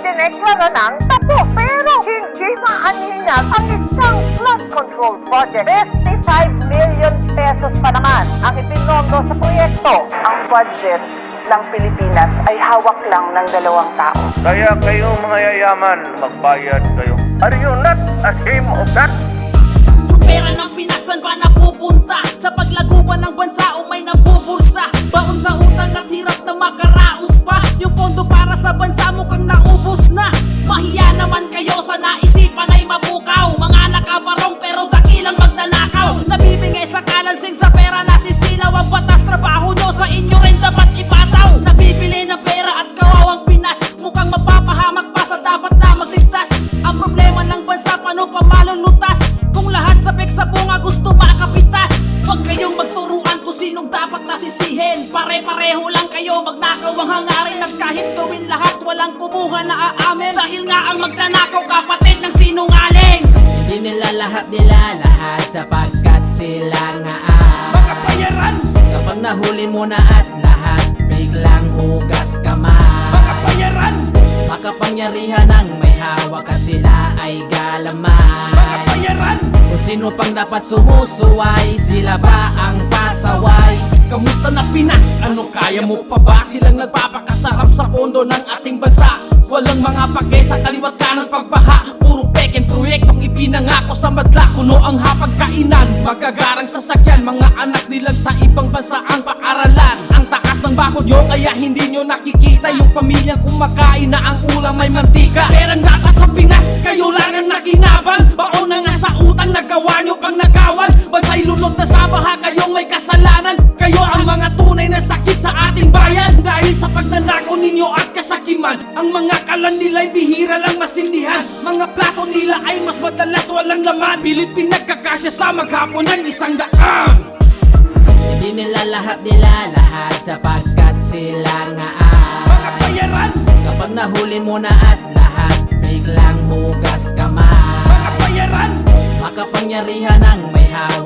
idineklara ng tapo pero hindi maaninag ang isang flood control project. 55 million pesos pa naman ang ipinondo sa proyekto. Ang budget ng Pilipinas ay hawak lang ng dalawang tao. Kaya kayo mga yayaman, magbayad kayo. Are you not ashamed of that? Pera ng pinasan ba nasisilaw Ang batas trabaho nyo sa inyo rin dapat ipataw. Nabibili ng pera at kawawang Pinas. Mukhang mapapahamak pa sa dapat na magligtas. Ang problema ng bansa paano pa malulutas? Kung lahat sabik sa bunga gusto makapitas. Huwag kayong magturuan kung sinong dapat nasisihin. Pare-pareho lang kayo magnakaw ang hangarin. At kahit gawin lahat walang kumuha na aamin. Dahil nga ang magnanakaw kapatid ng sinungaling. Hindi nila lahat nila lahat sapagkat sila Nahuli mo na at lahat biglang hugas kamay Mga bayaran Makapangyarihan ng may hawak at sila ay galamay Mga bayaran Kung sino pang dapat sumusuway Sila ba ang pasaway? Kamusta na Pinas? Ano kaya mo pa ba? Silang nagpapakasarap sa pondo ng ating bansa Walang mga pake sa kaliwat ka ng pagbaha. Puro peken proyektong ipinangako sa madla. Kuno ang hapagkainan Magagarang sasakyan. Mga anak nilang sa ibang bansa ang paaralan. Ang takas ng bakod nyo Kaya hindi nyo nakikita. Yung pamilyang kumakain na ang ulam may mantika. Perang dapat sa Pinas kasakiman Ang mga kalan nila'y bihira lang masindihan. Mga plato nila ay mas madalas walang laman. Pilit pinagkakasya sa maghapon ng isang daan. Hindi nila lahat nila lahat sapagkat sila nga ang Mga bayaran, Kapag nahuli mo na at lahat biglang hugas kamay mga bayaran, Makapangyarihan ng may hawak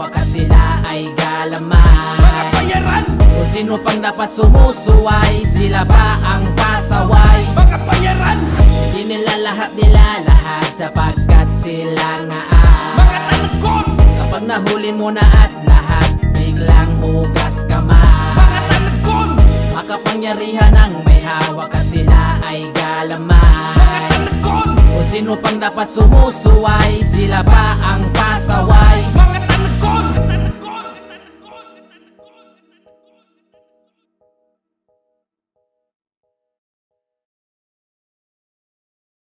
sino pang dapat sumusuway? Sila ba ang pasaway? Mga bayaran Hindi nila lahat nila lahat sapagkat sila nga ang Mga talagkon, Kapag nahuli mo na at lahat biglang hugas kamay mga talagkon, Makapangyarihan ng may hawak at sila ay mga galamay talagkon! Kung sino pang dapat sumusuway Sila ba ang pasaway Mga